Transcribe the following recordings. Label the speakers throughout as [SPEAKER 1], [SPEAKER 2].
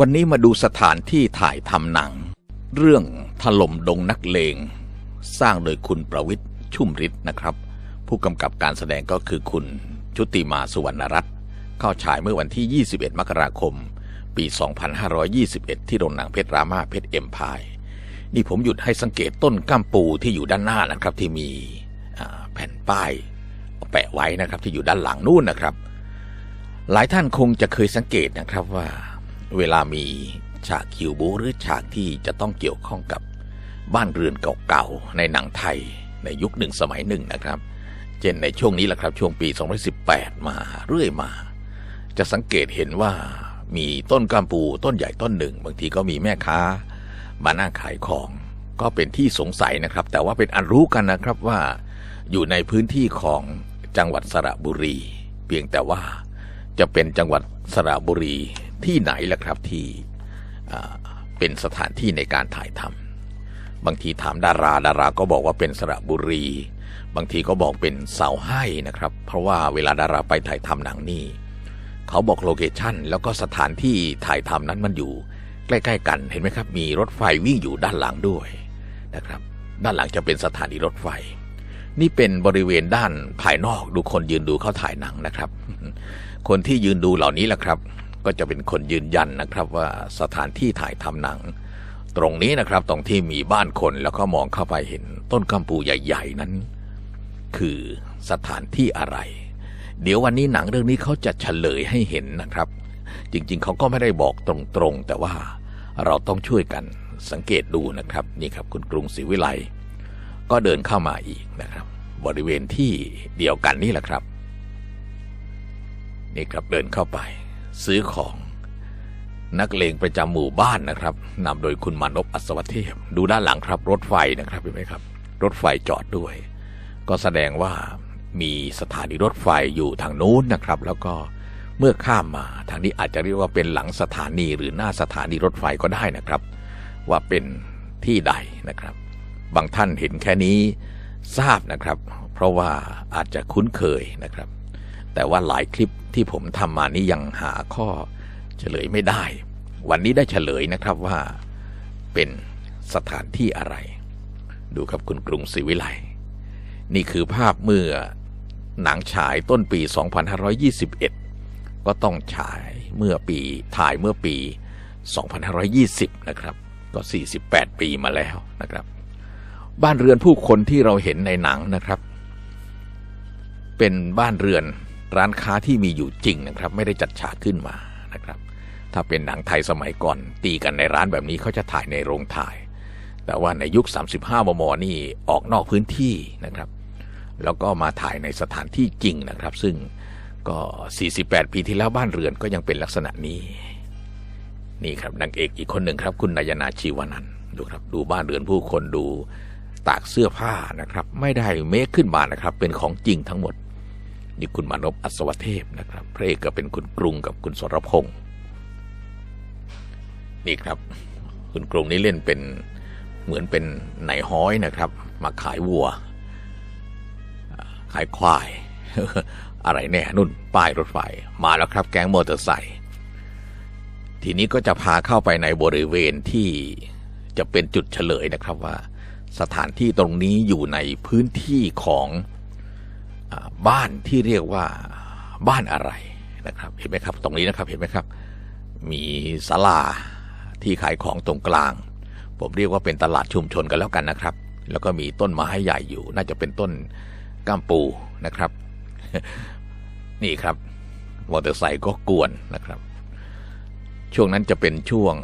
[SPEAKER 1] วันนี้มาดูสถานที่ถ่ายทำหนัง เรื่องถล่มดงนักเลง สร้างโดยคุณประวิทย์ชุ่มฤทธิ์นะครับ ผู้กำกับการแสดงก็คือคุณชุติมาสุวรรณรัตน์เข้าฉายเมื่อวันที่ 21 มกราคม ปี 2521 ที่โรงหนังเพชรรามาเพชรเอ็มพายนี่ผมหยุดให้สังเกตต้นก้ามปูที่อยู่ด้านหน้านะครับ ที่มีแผ่นป้ายแปะไว้นะครับที่อยู่ด้านหลังนู่นนะครับ หลายท่านคงจะเคยสังเกตนะครับว่า เวลามีฉากคิวบูหรือฉากที่จะต้องเกี่ยวข้องกับบ้านเรือนเก่าๆ ในหนังไทยในยุคหนึ่งสมัยหนึ่งนะครับ เช่นในช่วงนี้แหละครับช่วงปี 2018 มาเรื่อยมา จะสังเกตเห็นว่ามีต้นกามปูต้นใหญ่ต้นหนึ่ง บางทีก็มีแม่ค้ามานั่งขายของ ก็เป็นที่สงสัยนะครับ แต่ว่าเป็นอันรู้กันนะครับว่า อยู่ในพื้นที่ของจังหวัดสระบุรี เพียงแต่ว่าจะเป็นจังหวัดสระบุรี ที่ไหนล่ะครับที่เป็นสถานที่ในการถ่ายทำบางทีถามดาราดาราก็บอกว่าเป็นสระบุรี บางทีก็บอกเป็นเสาให้นะครับ เพราะว่าเวลาดาราไปถ่ายทำหนังนี่เขาบอกโลเคชั่นแล้วก็สถานที่ถ่ายทำนั้นมันอยู่ใกล้ๆกันเห็นไหมครับ มีรถไฟวิ่งอยู่ด้านหลังด้วยนะครับ ด้านหลังจะเป็นสถานีรถไฟ นี่เป็นบริเวณด้านภายนอกดูคนยืนดูเขาถ่ายหนังนะครับ คนที่ยืนดูเหล่านี้แหละครับ ก็จะเป็นคนยืนยันนะครับว่าสถานที่ถ่ายทำหนัง ตรงนี้นะครับตรงที่มีบ้านคนแล้วก็มองเข้าไปเห็นต้นกัมปูใหญ่ ๆ นั้น คือสถานที่อะไร เดี๋ยววันนี้หนังเรื่องนี้เขาจะเฉลยให้เห็นนะครับ จริงๆเขาก็ไม่ได้บอกตรงๆ แต่ว่าเราต้องช่วยกันสังเกตดูนะครับนี่ครับคุณกรุงศรีวิไลก็เดินเข้ามาอีกนะครับ บริเวณที่เดียวกันนี่แหละครับ นี่ครับเดินเข้าไป ซื้อของนักเลงประจำหมู่บ้านนะครับนำโดยคุณมานพอัศวเทพ ดูด้านหลังครับ รถไฟนะครับเห็นไหมครับ รถไฟจอดด้วย ก็แสดงว่ามีสถานีรถไฟอยู่ทางนู้นนะครับ แล้วก็เมื่อข้ามมาทางนี้อาจจะเรียกว่าเป็นหลังสถานีหรือหน้าสถานีรถไฟก็ได้นะครับ ว่าเป็นที่ใดนะครับ บางท่านเห็นแค่นี้ทราบนะครับ เพราะว่าอาจจะคุ้นเคยนะครับ แต่ว่าหลายคลิปที่ผมทำมานี้ยังหาข้อเฉลยไม่ได้ วันนี้ได้เฉลยนะครับว่าเป็นสถานที่อะไร ดูครับคุณกรุงศรีวิไลนี่คือภาพเมื่อหนังฉายต้นปี 2521 ก็ต้องฉายเมื่อปีถ่ายเมื่อปี 2520 นะครับ ก็ 48 ปีมาแล้วนะครับ บ้านเรือนผู้คนที่เราเห็นในหนังนะครับ เป็นบ้านเรือน ร้านค้าที่มีอยู่จริงนะครับ ไม่ได้จัดฉากขึ้นมานะครับ ถ้าเป็นหนังไทยสมัยก่อน ตีกันในร้านแบบนี้เขาจะถ่ายในโรงถ่าย แต่ว่าในยุค 35 มม นี่ออกนอกพื้นที่นะครับ แล้วก็มาถ่ายในสถานที่จริงนะครับ ซึ่งก็ 48 ปีที่แล้วบ้านเรือนก็ยังเป็นลักษณะนี้ นี่ครับนางเอกอีกคนหนึ่งครับ คุณนายนาชีวานันท์ดูครับ ดูบ้านเรือนผู้คนดูตากเสื้อผ้านะครับ ไม่ได้เมคขึ้นมานะครับ เป็นของจริงทั้งหมด นี่คุณมานพอัศวเทพนะครับพระเอกก็เป็นคุณกรุงกับคุณสรพงศ์นี่ครับ คุณกรุงนี่เล่นเป็นเหมือนเป็นไหนห้อยนะครับ มาขายวัว ขายควาย อะไรแน่นุ่นป้ายรถไฟ มาแล้วครับ แก๊งมอเตอร์ไซค์ทีนี้ก็จะพาเข้าไปในบริเวณที่จะเป็นจุดเฉลยนะครับว่า สถานที่ตรงนี้อยู่ในพื้นที่ของ บ้านที่เรียกว่าบ้านอะไรนะครับ เห็นไหมครับ ตรงนี้นะครับเห็นไหมครับ มีศาลาที่ขายของตรงกลาง ผมเรียกว่าเป็นตลาดชุมชนกันแล้วกันนะครับ แล้วก็มีต้นไม้ใหญ่อยู่ น่าจะเป็นต้นก้ามปูนะครับ นี่ครับมอเตอร์ไซค์ก็กวนนะครับ ช่วงนั้นจะเป็นช่วง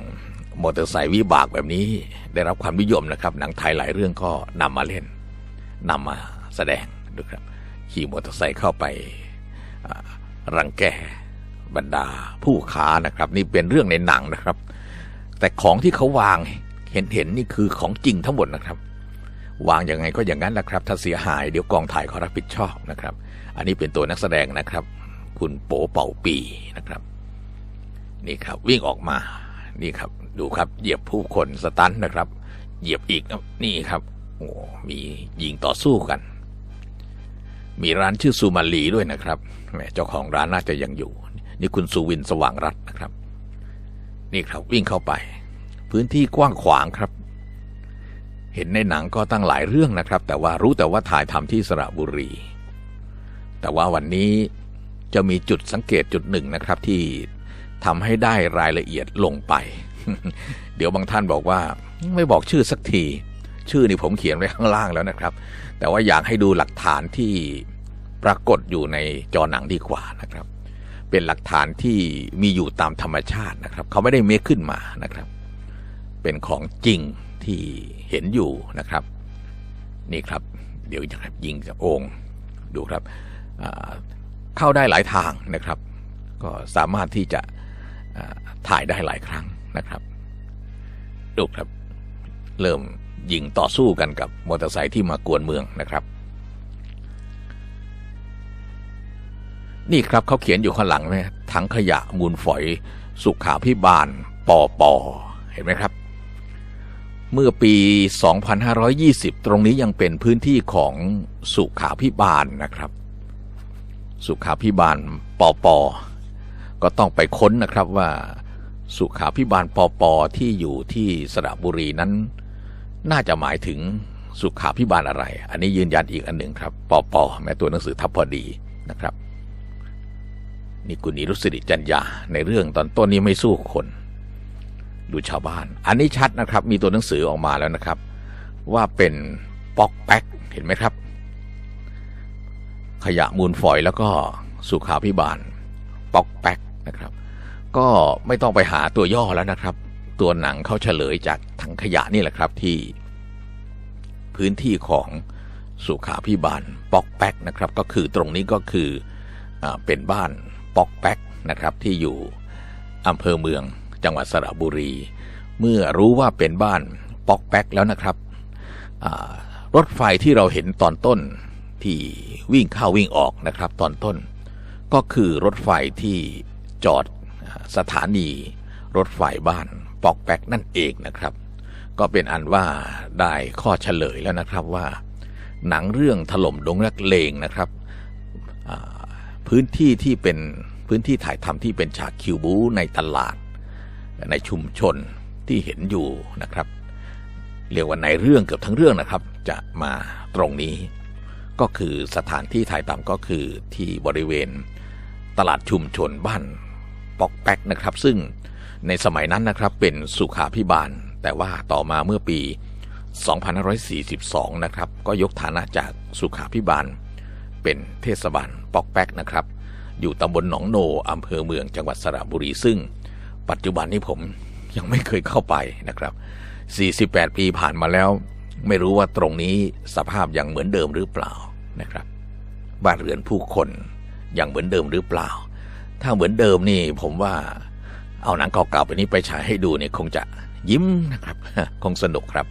[SPEAKER 1] มอเตอร์ไซค์วิบากแบบนี้ ได้รับความนิยมนะครับ หนังไทยหลายเรื่องก็นำมาเล่นนำมาแสดงดูครับ ขี่มอเตอร์ไซค์เข้าไปรังแกบรรดาผู้ค้านะครับ นี่เป็นเรื่องในหนังนะครับ แต่ของที่เขาวางเห็นเห็นนี่คือของจริงทั้งหมดนะครับ วางยังไงก็อย่างนั้นแหละครับ ถ้าเสียหายเดี๋ยวกองถ่ายเขารับผิดชอบนะครับ อันนี้เป็นตัวนักแสดงนะครับ คุณโป๋เป่าปีนะครับ นี่ครับวิ่งออกมานี่ครับ ดูครับเหยียบผู้คนสตันนะครับ เหยียบอีกนะนี่ครับโอ้มียิงต่อสู้กัน มีร้านชื่อซูมาลีด้วยนะครับแหมเจ้าของร้านน่าจะยังอยู่ นี่คุณสุวินสว่างรัตน์นะครับ นี่ครับวิ่งเข้าไป พื้นที่กว้างขวางครับ เห็นในหนังก็ตั้งหลายเรื่องนะครับ แต่ว่ารู้แต่ว่าถ่ายทำที่สระบุรี แต่ว่าวันนี้จะมีจุดสังเกตจุดหนึ่งนะครับที่ทำให้ได้รายละเอียดลงไป เดี๋ยวบางท่านบอกว่า ไม่บอกชื่อสักที ชื่อนี่ผมเขียนไว้ข้างล่างแล้วนะครับ แต่ว่าอยากให้ดูหลักฐานที่ปรากฏอยู่ในจอหนังดีกว่านะครับ เป็นหลักฐานที่มีอยู่ตามธรรมชาตินะครับ เขาไม่ได้เมคขึ้นมานะครับ เป็นของจริงที่เห็นอยู่นะครับ นี่ครับ เดี๋ยวจะยิงจากองค์ดูครับเข้าได้หลายทางนะครับ ก็สามารถที่จะถ่ายได้หลายครั้งนะครับ ดูครับ เริ่มยิงต่อสู้กันกับมอเตอร์ไซค์ที่มากวนเมืองนะครับ นี่ครับเขาเขียนอยู่ข้างหลังไหมถังขยะมูลฝอย สุขาพิบาลปอปอเห็นไหมครับ เมื่อปี 2520 ตรงนี้ยังเป็นพื้นที่ของสุขาพิบาลนะครับ สุขาพิบาลปอปอก็ต้องไปค้นนะครับว่า สุขาพิบาลปอปอที่อยู่ที่สระบุรีนั้น น่าจะหมายถึงสุขาพิบาลอะไร อันนี้ยืนยันอีกอันหนึ่งครับปอปอแม้ตัวหนังสือทับพอดีนะครับนี่กุณีรุสิริจัญญาในเรื่องตอนต้นนี้ไม่สู้คน ดูชาวบ้าน อันนี้ชัดนะครับ มีตัวหนังสือออกมาแล้วนะครับ ว่าเป็นป๊อกแป๊กเห็นไหมครับ ขยะมูลฝอยแล้วก็สุขาพิบาลป๊อกแป๊กนะครับ ก็ไม่ต้องไปหาตัวย่อแล้วนะครับ ตัวหนังเขาเฉลยจากถังขยะนี่แหละครับที่ พื้นที่ของสุขาพิบาลปอกแป๊กนะครับ ก็คือตรงนี้ก็คืออเป็นบ้านปอกแป๊กนะครับที่อยู่อำเภอเมืองจังหวัดสระบุรี เมื่อรู้ว่าเป็นบ้านปอกแป๊กแล้วนะครับรถไฟที่เราเห็นตอนต้นที่วิ่งเข้าวิ่งออกนะครับตอนต้น ก็คือรถไฟที่จอดสถานีรถไฟบ้าน ปอกแปกนั่นเองนะครับ ก็เป็นอันว่าได้ข้อเฉลยแล้วนะครับว่า หนังเรื่องถล่มดงรักเลงนะครับพื้นที่ที่เป็นพื้นที่ถ่ายทำที่เป็นฉากคิวบูในตลาด ในชุมชนที่เห็นอยู่นะครับ เรียกว่าในเรื่องเกือบทั้งเรื่องนะครับ จะมาตรงนี้ ก็คือสถานที่ถ่ายทำก็คือที่บริเวณตลาดชุมชนบ้านปอกแป๊กนะครับ ซึ่ง ในสมัยนั้นนะครับเป็นสุขาพิบาล แต่ว่าต่อมาเมื่อปี 2542 นะครับ ก็ยกฐานะจากสุขาพิบาล เป็นเทศบาลปอกแป๊กนะครับ อยู่ตำบลหนองโนอำเภอเมืองจังหวัดสระบุรีซึ่ง ปัจจุบันนี้ผมยังไม่เคยเข้าไปนะครับ 48 ปีผ่านมาแล้ว ไม่รู้ว่าตรงนี้สภาพยังเหมือนเดิมหรือเปล่านะครับ บ้านเรือนผู้คนยังเหมือนเดิมหรือเปล่า ถ้าเหมือนเดิมนี่ผมว่า เอาหนังเก่าๆไปนี้ไปฉายให้ดูเนี่ยคงจะยิ้มนะครับ คงสนุกครับ